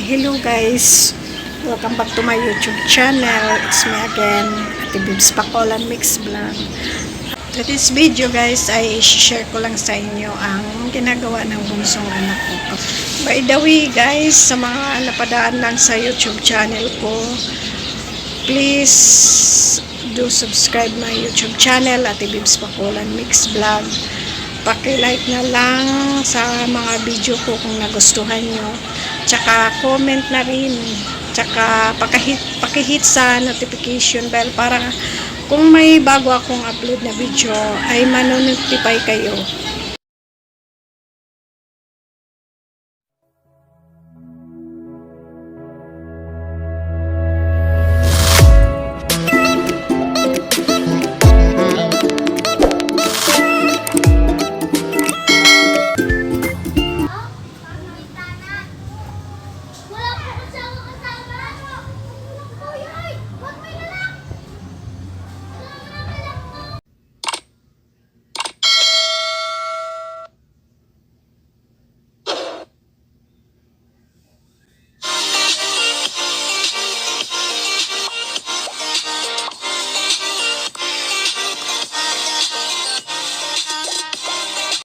hello guys. Welcome back to my YouTube channel. It's me again, Ate Bibs Pacolan Mix Vlog. To this video guys, ay share ko lang sa inyo ang ginagawa ng bunsong anak ko. By the way guys, sa mga napadaan lang sa YouTube channel ko, please do subscribe my YouTube channel, Ate Bibs Pacolan Mix Vlog. Paki-like na lang sa mga video ko kung nagustuhan nyo. Tsaka comment na rin. Tsaka pakihit, pakihit sa notification bell para kung may bago akong upload na video ay manonotify kayo.